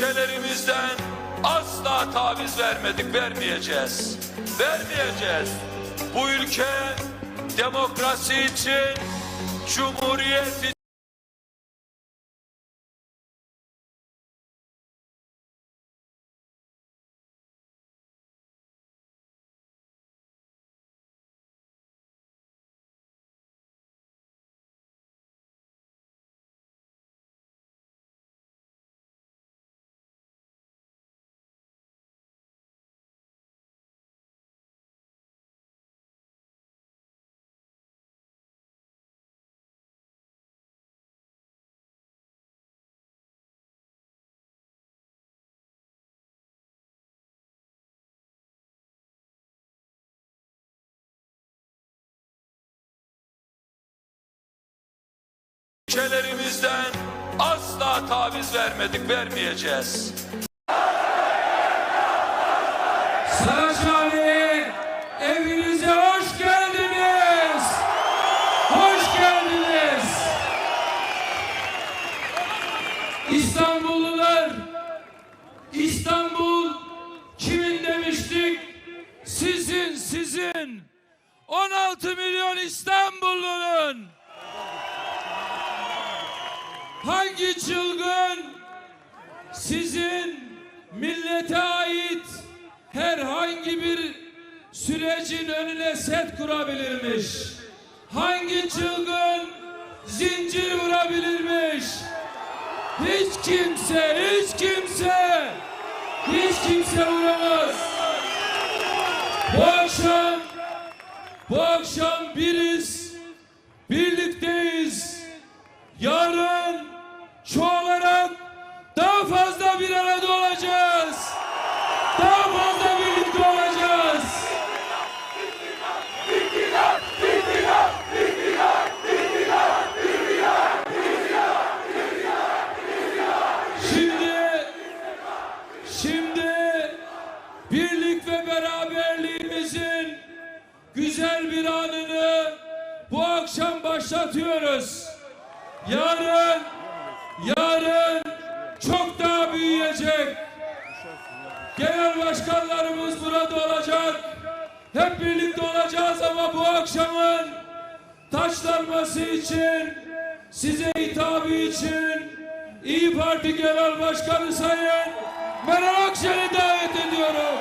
İlkelerimizden asla taviz vermedik, vermeyeceğiz. Vermeyeceğiz. Bu ülke demokrasi için, cumhuriyet için, ilkelerimizden asla taviz vermedik, vermeyeceğiz. Saraçhane evinize hoş geldiniz. Hoş geldiniz. İstanbullular, İstanbul kimin demiştik? Sizin, sizin. 16 milyon İstanbullunun. Hangi çılgın sizin millete ait herhangi bir sürecin önüne set kurabilirmiş? Hangi çılgın zincir vurabilirmiş? Hiç kimse, hiç kimse, hiç kimse vuramaz. Bu akşam, bu akşam biriz, birlikteyiz. Başlatıyoruz. Yarın, yarın çok daha büyüyecek. Genel başkanlarımız burada olacak. Hep birlikte olacağız ama bu akşamın taçlanması için, size hitabı için İyi Parti Genel Başkanı Sayın Meral Akşener'i davet ediyorum.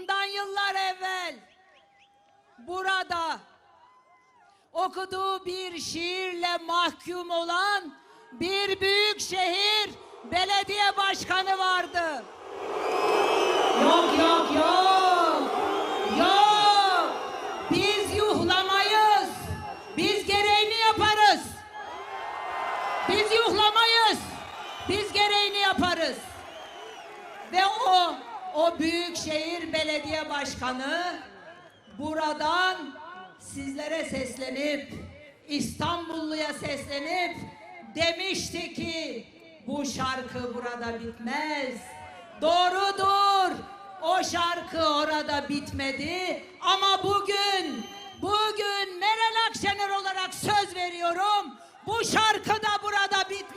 Bundan yıllar evvel burada okuduğu bir şiirle mahkum olan bir büyük şehir belediye başkanı vardı. Yok yok yok. Yok. Biz yuhlamayız. Biz gereğini yaparız. Biz yuhlamayız. Biz gereğini yaparız. Ve o o büyükşehir belediye başkanı buradan sizlere seslenip İstanbulluya seslenip demişti ki bu şarkı burada bitmez. Doğrudur. O şarkı orada bitmedi ama bugün bugün Meral Akşener olarak söz veriyorum. Bu şarkı da burada bitmeyecek.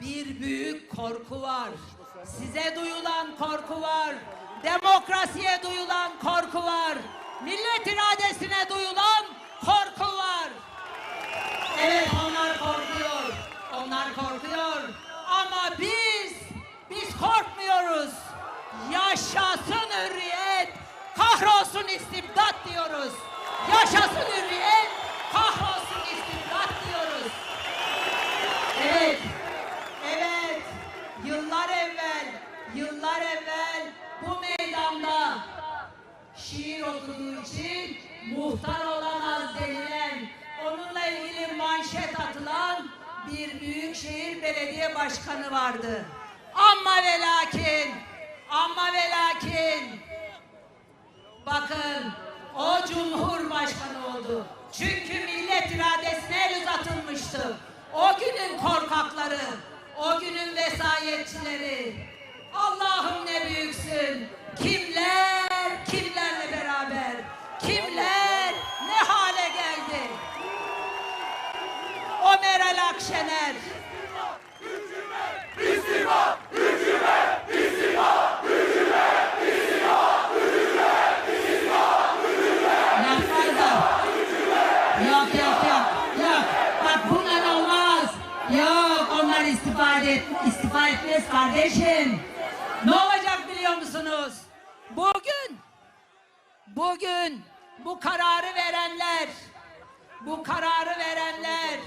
Bir büyük korku var. Size duyulan korku var. Demokrasiye duyulan korku var. Millet iradesine duyulan korku var. Evet onlar korkuyor. Onlar korkuyor. Ama biz, biz korkmuyoruz. Yaşasın hürriyet, kahrolsun istibdat diyoruz. Yaşasın hürriyet, kahrolsun istibdat diyoruz. Evet, evet. Yıllar evvel, yıllar evvel bu meydanda şiir okuduğu için muhtar olamaz denilen, onunla ilgili manşet atılan bir büyükşehir belediye başkanı vardı. Ama ve lakin, ama ve lakin, bakın o cumhurbaşkanı oldu. Çünkü millet iradesine el uzatılmıştı. O günün korkakları, o günün vesayetçileri. Allah'ım ne büyüksün. Kimler, kimlerle Akşener. Laf fazla. Yok yok yok. Yok. Bak bunlar olmaz. Yok onlar istifa, et, istifa kardeşim. Ne olacak biliyor musunuz? Bugün, bugün bu kararı verenler, bu kararı verenler,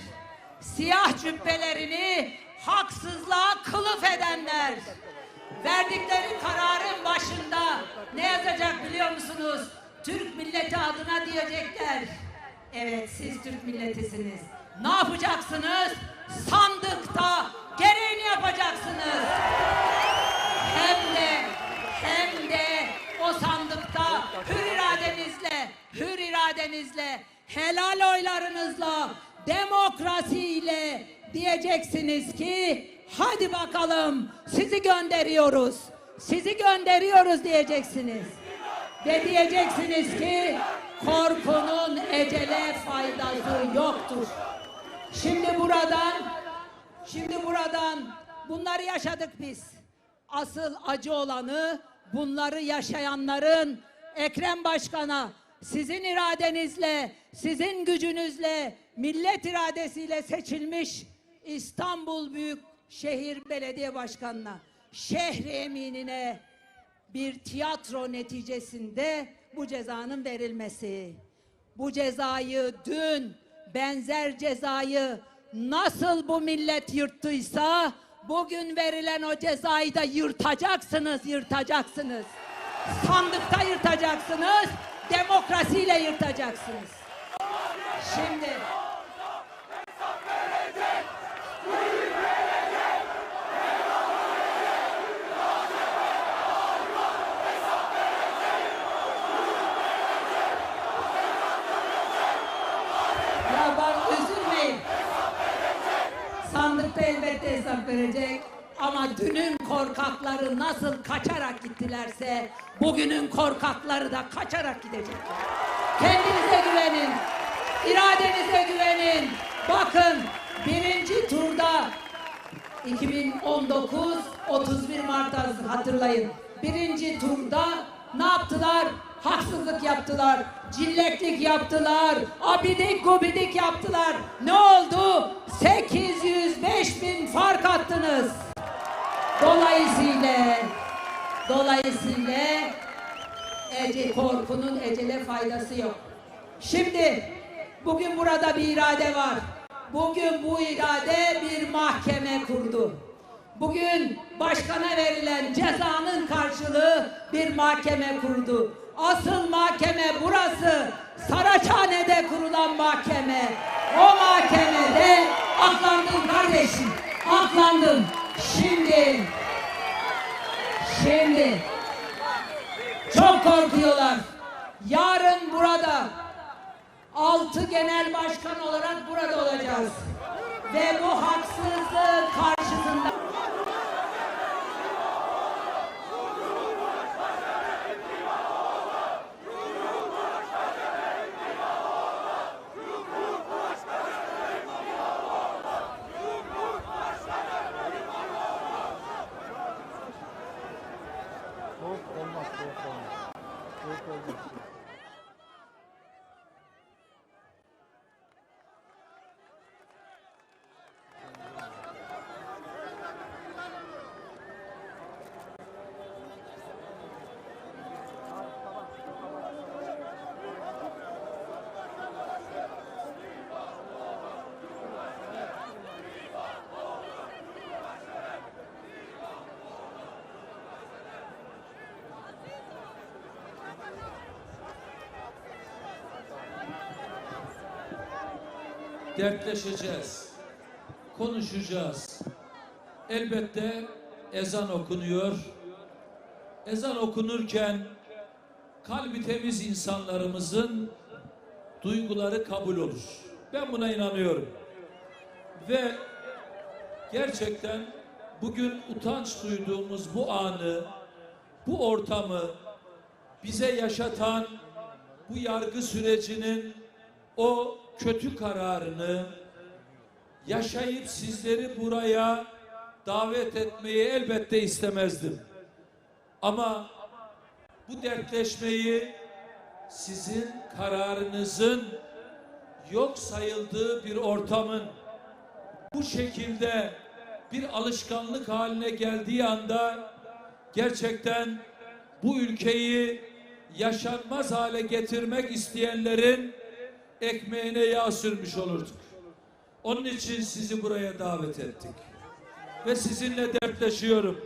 siyah cübbelerini haksızlığa kılıf edenler, verdikleri kararın başında ne yazacak biliyor musunuz? Türk milleti adına diyecekler. Evet siz Türk milletisiniz. Ne yapacaksınız? Sandıkta gereğini yapacaksınız. Hem de hem de o sandıkta hür iradenizle, hür iradenizle, helal oylarınızla, demokrasiyle diyeceksiniz ki hadi bakalım sizi gönderiyoruz. Sizi gönderiyoruz diyeceksiniz. Ve diyeceksiniz ki korkunun ecele faydası yoktur. Şimdi buradan Şimdi buradan bunları yaşadık biz. Asıl acı olanı bunları yaşayanların Ekrem Başkan'a sizin iradenizle, sizin gücünüzle, millet iradesiyle seçilmiş İstanbul Büyükşehir Belediye Başkanı'na, şehri eminine bir tiyatro neticesinde bu cezanın verilmesi. Bu cezayı dün benzer cezayı nasıl bu millet yırttıysa bugün verilen o cezayı da yırtacaksınız, yırtacaksınız. Sandıkta yırtacaksınız, demokrasiyle yırtacaksınız. Şimdi. Sandıkta elbette hesap verecek. Ama dünün korkakları nasıl kaçarak gittilerse bugünün korkakları da kaçarak gidecekler. Kendinize güvenin. iradenize güvenin. Bakın birinci turda 2019 31 Mart'ta hatırlayın. Birinci turda ne yaptılar? Haksızlık yaptılar, cilleklik yaptılar, abidik gubidik yaptılar. Ne oldu? 805 bin fark attınız. Dolayısıyla, dolayısıyla ece, korkunun ecele faydası yok. Şimdi bugün burada bir irade var. Bugün bu irade bir mahkeme kurdu. Bugün başkana verilen cezanın karşılığı bir mahkeme kurdu. Asıl mahkeme burası. Saraçhane'de kurulan mahkeme. O mahkemede aklandım kardeşim. Aklandım. Şimdi Şimdi çok korkuyorlar. Yarın burada altı genel başkan olarak burada olacağız. Ve bu haksızlık karşısında dertleşeceğiz, konuşacağız. Elbette ezan okunuyor. Ezan okunurken kalbi temiz insanlarımızın duyguları kabul olur. Ben buna inanıyorum. Ve gerçekten bugün utanç duyduğumuz bu anı, bu ortamı bize yaşatan bu yargı sürecinin o kötü kararını yaşayıp sizleri buraya davet etmeyi elbette istemezdim. Ama bu dertleşmeyi sizin kararınızın yok sayıldığı bir ortamın bu şekilde bir alışkanlık haline geldiği anda gerçekten bu ülkeyi yaşanmaz hale getirmek isteyenlerin ekmeğine yağ sürmüş olurduk. Onun için sizi buraya davet ettik. Ve sizinle dertleşiyorum.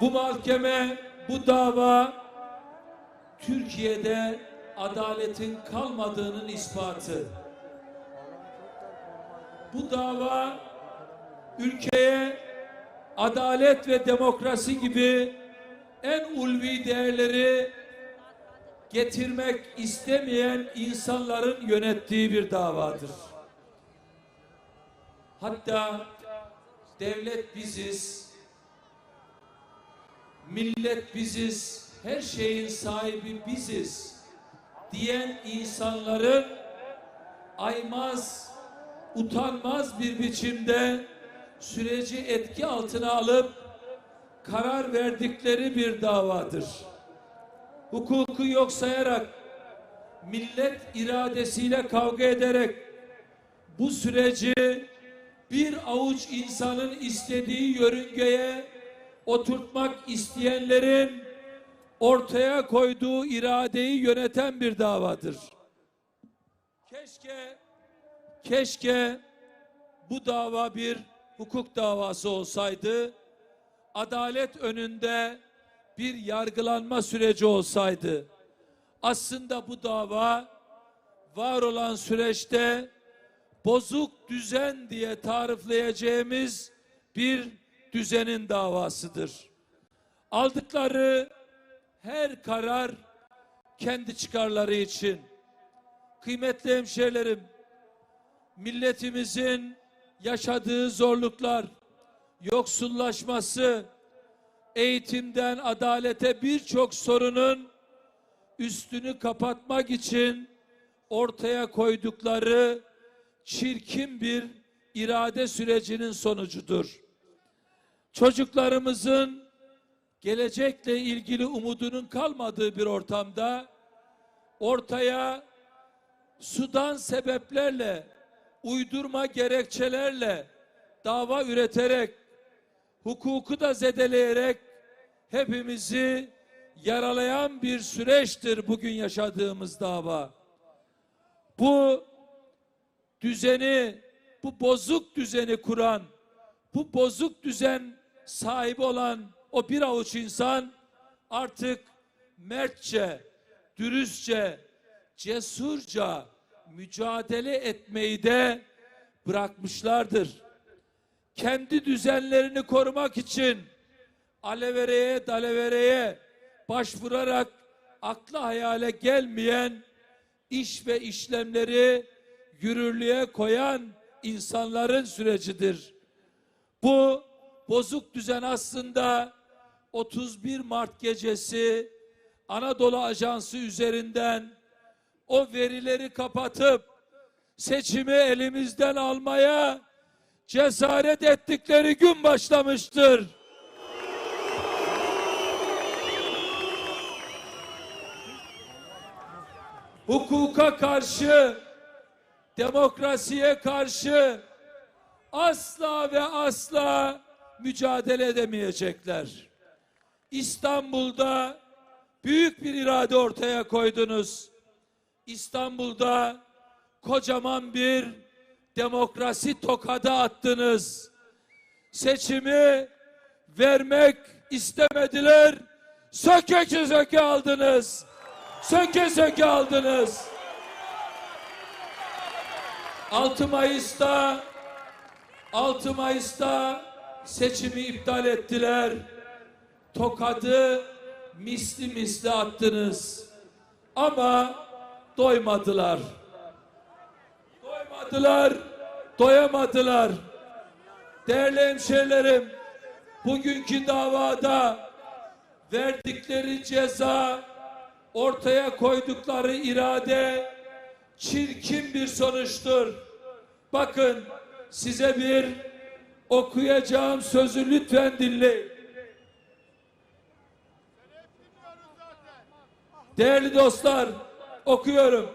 Bu mahkeme, bu dava Türkiye'de adaletin kalmadığının ispatı. Bu dava ülkeye adalet ve demokrasi gibi en ulvi değerleri getirmek istemeyen insanların yönettiği bir davadır. Hatta devlet biziz, millet biziz, her şeyin sahibi biziz diyen insanların aymaz, utanmaz bir biçimde süreci etki altına alıp karar verdikleri bir davadır. Hukuku yok sayarak millet iradesiyle kavga ederek bu süreci bir avuç insanın istediği yörüngeye oturtmak isteyenlerin ortaya koyduğu iradeyi yöneten bir davadır. Keşke keşke bu dava bir hukuk davası olsaydı adalet önünde bir yargılanma süreci olsaydı aslında bu dava var olan süreçte bozuk düzen diye tarifleyeceğimiz bir düzenin davasıdır. Aldıkları her karar kendi çıkarları için. Kıymetli hemşehrilerim, milletimizin yaşadığı zorluklar, yoksullaşması, eğitimden adalete birçok sorunun üstünü kapatmak için ortaya koydukları çirkin bir irade sürecinin sonucudur. Çocuklarımızın gelecekle ilgili umudunun kalmadığı bir ortamda ortaya sudan sebeplerle, uydurma gerekçelerle dava üreterek, hukuku da zedeleyerek hepimizi yaralayan bir süreçtir bugün yaşadığımız dava. Bu düzeni, bu bozuk düzeni kuran, bu bozuk düzen sahibi olan o bir avuç insan artık mertçe, dürüstçe, cesurca mücadele etmeyi de bırakmışlardır. Kendi düzenlerini korumak için alevereye, dalevereye başvurarak akla hayale gelmeyen iş ve işlemleri yürürlüğe koyan insanların sürecidir. Bu bozuk düzen aslında 31 Mart gecesi Anadolu Ajansı üzerinden o verileri kapatıp seçimi elimizden almaya cesaret ettikleri gün başlamıştır. hukuka karşı, demokrasiye karşı asla ve asla mücadele edemeyecekler. İstanbul'da büyük bir irade ortaya koydunuz. İstanbul'da kocaman bir demokrasi tokadı attınız. Seçimi vermek istemediler. Söke söke aldınız. Söke söke aldınız. 6 Mayıs'ta 6 Mayıs'ta seçimi iptal ettiler. Tokadı misli misli attınız. Ama doymadılar. Doymadılar, doyamadılar. Değerli hemşehrilerim, bugünkü davada verdikleri ceza, ortaya koydukları irade çirkin bir sonuçtur. Bakın size bir okuyacağım sözü lütfen dinleyin. Değerli dostlar, okuyorum.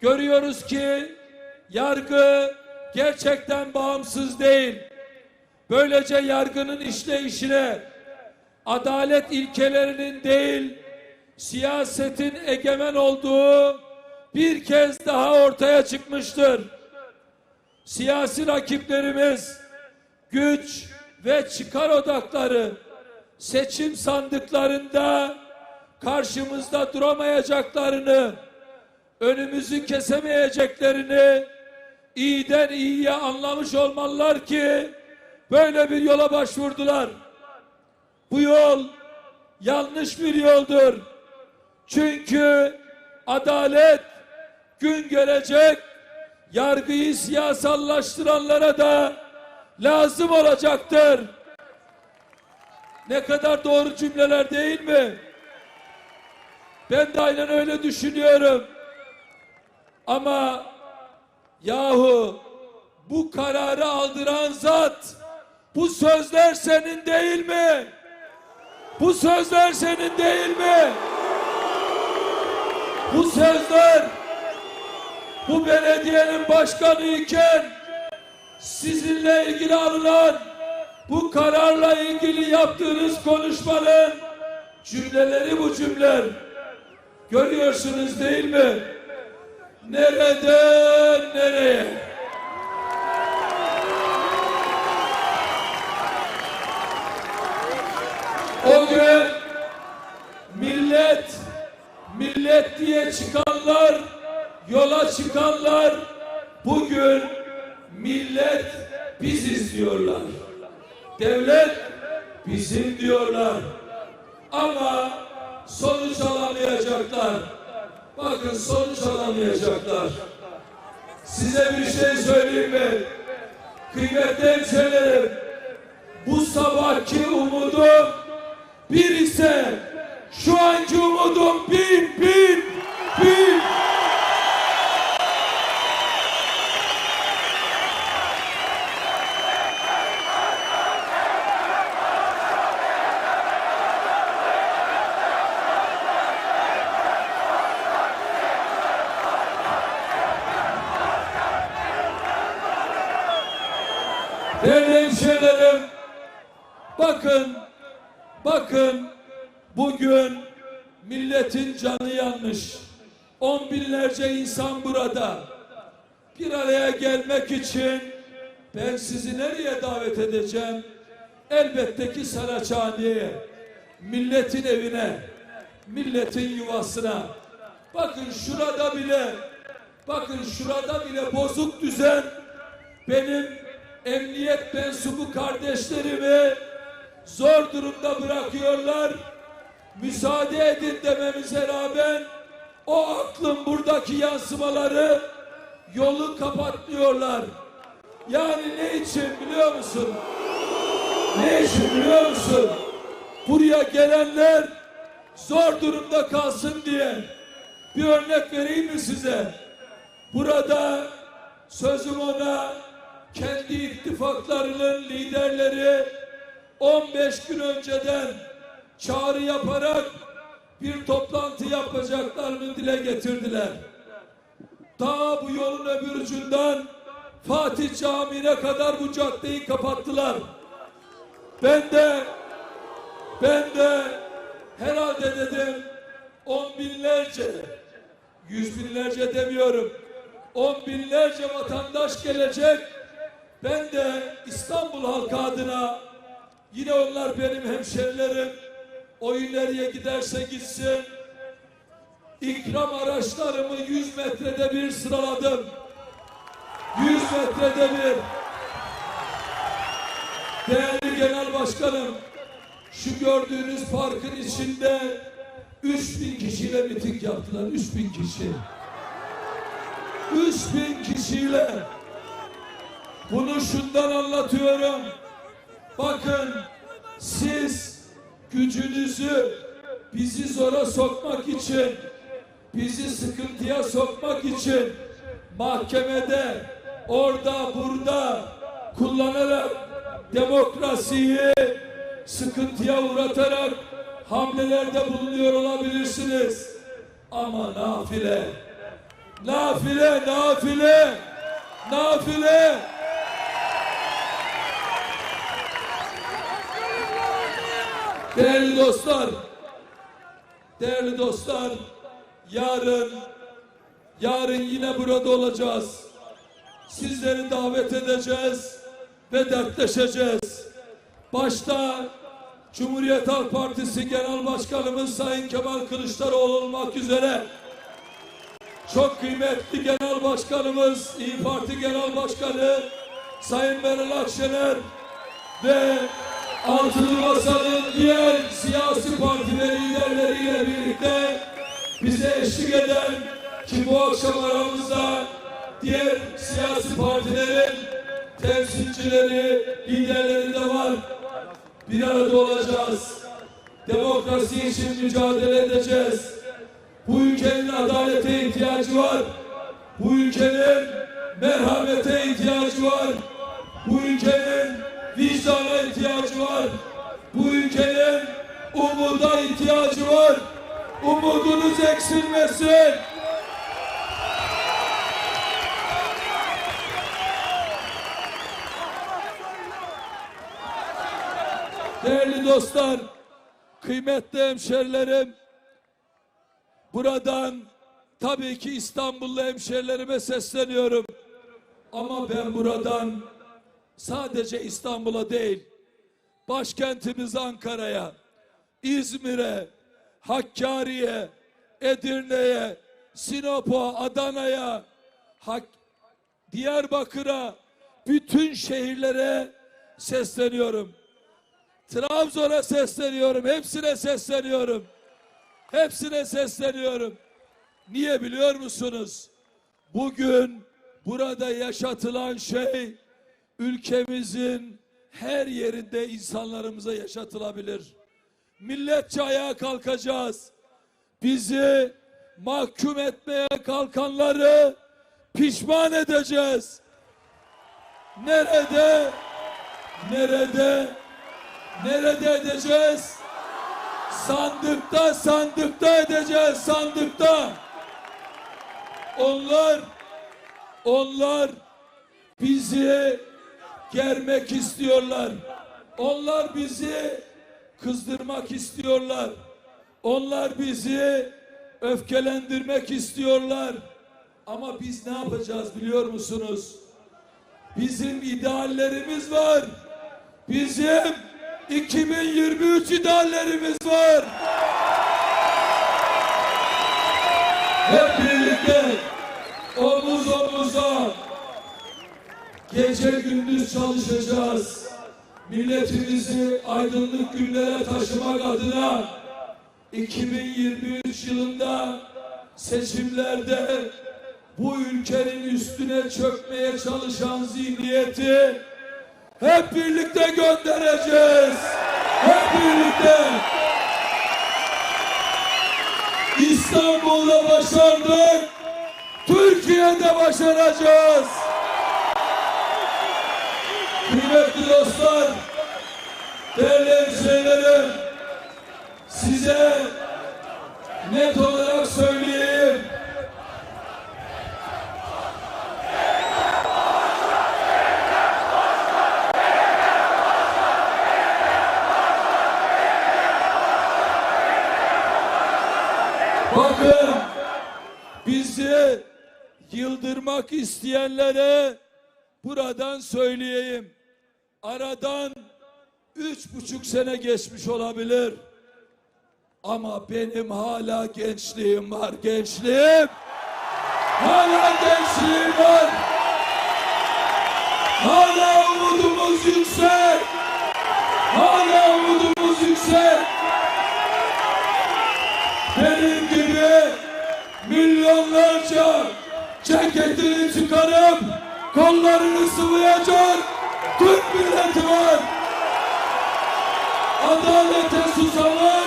Görüyoruz ki yargı gerçekten bağımsız değil. Böylece yargının işleyişine adalet ilkelerinin değil, siyasetin egemen olduğu bir kez daha ortaya çıkmıştır. Siyasi rakiplerimiz güç ve çıkar odakları seçim sandıklarında karşımızda duramayacaklarını, önümüzü kesemeyeceklerini iyiden iyiye anlamış olmalılar ki böyle bir yola başvurdular. Bu yol yanlış bir yoldur. Çünkü adalet gün gelecek yargıyı siyasallaştıranlara da lazım olacaktır. Ne kadar doğru cümleler değil mi? Ben de aynen öyle düşünüyorum. Ama yahu bu kararı aldıran zat bu sözler senin değil mi? Bu sözler senin değil mi? Bu sözler bu belediyenin başkanı iken sizinle ilgili alınan bu kararla ilgili yaptığınız konuşmanın cümleleri bu cümleler. Görüyorsunuz değil mi? Nereden nereye? O gün millet millet diye çıkanlar yola çıkanlar bugün millet biziz diyorlar. Devlet bizim diyorlar. Ama sonuç alamayacaklar. Bakın sonuç alamayacaklar. Size bir şey söyleyeyim mi? Kıymetli hemşehrilerim, bu sabahki umudum bir ise şu anki umudum bin bin bin. Değerli hemşehrilerim, bakın, bakın bugün milletin canı yanmış. On binlerce insan burada. Bir araya gelmek için ben sizi nereye davet edeceğim? Elbette ki Saraçhane'ye, milletin evine, milletin yuvasına. Bakın şurada bile, bakın şurada bile bozuk düzen benim emniyet mensubu kardeşlerimi zor durumda bırakıyorlar. Müsaade edin dememize rağmen o aklın buradaki yansımaları yolu kapatlıyorlar. Yani ne için biliyor musun? Ne için biliyor musun? Buraya gelenler zor durumda kalsın diye. Bir örnek vereyim mi size? Burada sözüm ona kendi ittifaklarının liderleri 15 gün önceden çağrı yaparak bir toplantı yapacaklarını dile getirdiler. Ta bu yolun öbür ucundan Fatih Camii'ne kadar bu caddeyi kapattılar. Ben de ben de herhalde dedim on binlerce, yüz binlerce demiyorum. On binlerce vatandaş gelecek. Ben de İstanbul halkı adına yine onlar benim hemşerilerim. Oyun nereye giderse gitsin. İkram araçlarımı 100 metrede bir sıraladım. 100 metrede bir. Değerli Genel Başkanım, şu gördüğünüz parkın içinde 3000 kişiyle miting yaptılar. 3000 kişi. 3000 kişiyle. Bunu şundan anlatıyorum. Bakın siz gücünüzü bizi zora sokmak için, bizi sıkıntıya sokmak için mahkemede, orada, burada kullanarak demokrasiyi sıkıntıya uğratarak hamlelerde bulunuyor olabilirsiniz. Ama nafile, nafile, nafile, nafile. Değerli dostlar, değerli dostlar, yarın, yarın yine burada olacağız. Sizleri davet edeceğiz ve dertleşeceğiz. Başta Cumhuriyet Halk Partisi Genel Başkanımız Sayın Kemal Kılıçdaroğlu olmak üzere çok kıymetli Genel Başkanımız, İyi Parti Genel Başkanı Sayın Meral Akşener ve Altılı Masa'nın diğer siyasi partileri liderleriyle birlikte bize eşlik eden ki bu akşam aramızda diğer siyasi partilerin temsilcileri, liderleri de var. Bir arada olacağız. Demokrasi için mücadele edeceğiz. Bu ülkenin adalete ihtiyacı var. Bu ülkenin merhamete ihtiyacı var. Bu ülkenin vicdana ihtiyacı var. Bu ülkenin umuda ihtiyacı var. Umudunuz eksilmesin. Değerli dostlar, kıymetli hemşerilerim, buradan tabii ki İstanbullu hemşerilerime sesleniyorum. Ama ben buradan sadece İstanbul'a değil, başkentimiz Ankara'ya, İzmir'e, Hakkari'ye, Edirne'ye, Sinop'a, Adana'ya, Diyarbakır'a, bütün şehirlere sesleniyorum. Trabzon'a sesleniyorum, hepsine sesleniyorum. Hepsine sesleniyorum. Niye biliyor musunuz? Bugün burada yaşatılan şey ülkemizin her yerinde insanlarımıza yaşatılabilir. Milletçe ayağa kalkacağız. Bizi mahkum etmeye kalkanları pişman edeceğiz. Nerede? Nerede? Nerede edeceğiz? Sandıkta, sandıkta edeceğiz, sandıkta. Onlar, onlar bizi germek istiyorlar. Onlar bizi kızdırmak istiyorlar. Onlar bizi öfkelendirmek istiyorlar. Ama biz ne yapacağız biliyor musunuz? Bizim ideallerimiz var. Bizim 2023 ideallerimiz var. Hep birlikte gece gündüz çalışacağız. Milletimizi aydınlık günlere taşımak adına 2023 yılında seçimlerde bu ülkenin üstüne çökmeye çalışan zihniyeti hep birlikte göndereceğiz. Hep birlikte. İstanbul'da başardık. Türkiye'de başaracağız. Kıymetli dostlar, değerli hemşehrilerim, size net olarak söyleyeyim. Bakın bizi yıldırmak isteyenlere buradan söyleyeyim. Aradan üç buçuk sene geçmiş olabilir. Ama benim hala gençliğim var, gençliğim. Hala gençliğim var. Hala umudumuz yüksek. Hala umudumuz yüksek. Benim gibi milyonlarca ceketini çıkarıp kollarını sıvayacak Türk. Adalete susamış,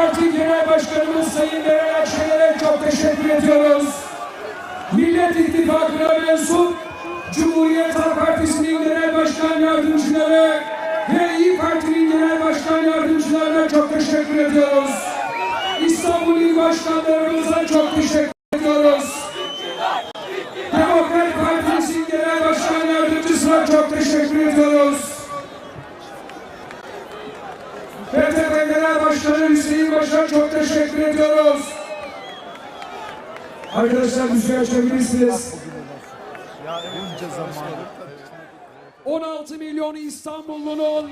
Parti Genel Başkanımız Sayın Meral Akşener'e çok teşekkür ediyoruz. Millet İttifakı'na mensup Cumhuriyet Halk Partisi'nin genel başkan yardımcıları ve İyi Parti'nin genel başkan yardımcılarına çok teşekkür ediyoruz. İstanbul İl Başkanlarımıza çok teşekkür ediyoruz. Demokrat Partisi'nin genel başkan yardımcısına çok teşekkür ediyoruz. PTP Genel Başkanı Hüseyin Baş'a çok teşekkür ediyoruz. Arkadaşlar müziği açabilirsiniz. 16 milyon İstanbullunun